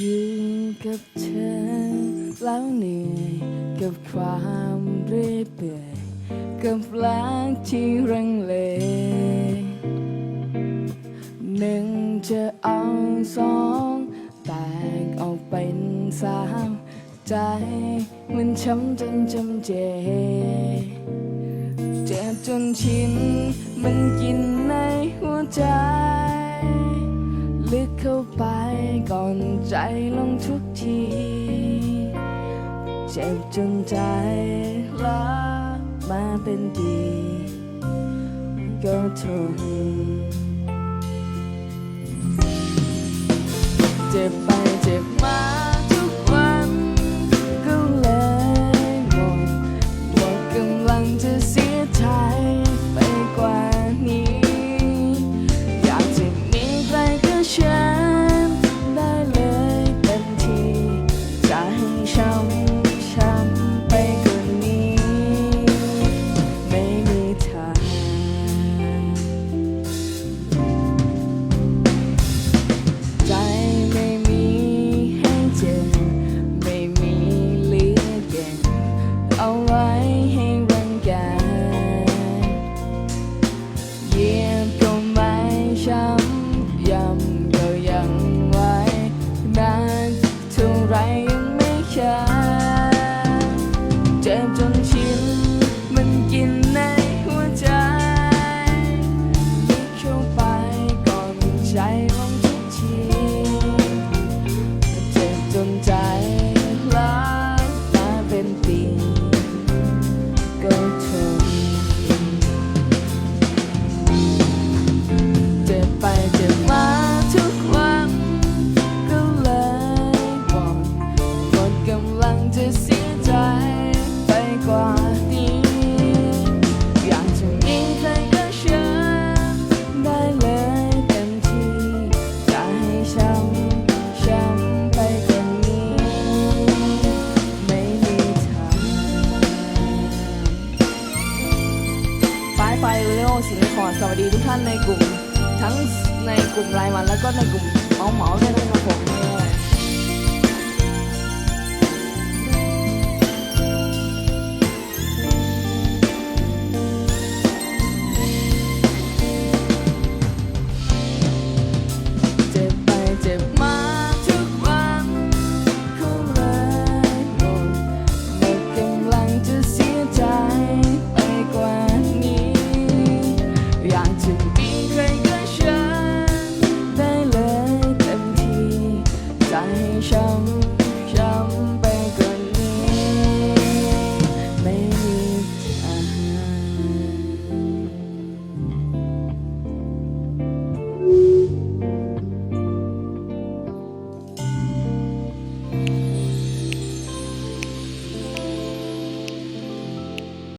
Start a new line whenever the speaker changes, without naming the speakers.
อยู่กับเธอ แล้วเหนื่อยกับความเรื่อยเปื่อยกับรักที่รังเลหนึ่งจะเอาสองแตกออกเป็นสามใจมันช้ำจนจำเจ เจ็บจนชินมันกินในหัวใจ ลึกเข้าไปก่อนใจลงทุกที เจ็บจนใจล้ามาเป็นดีก็ทนเจ็บ ไม่ ขอสวัสดีทุกท่านในกลุ่ม ทั้งในกลุ่มรายวันแล้วก็ในกลุ่มเมาเมาด้วยนะครับผม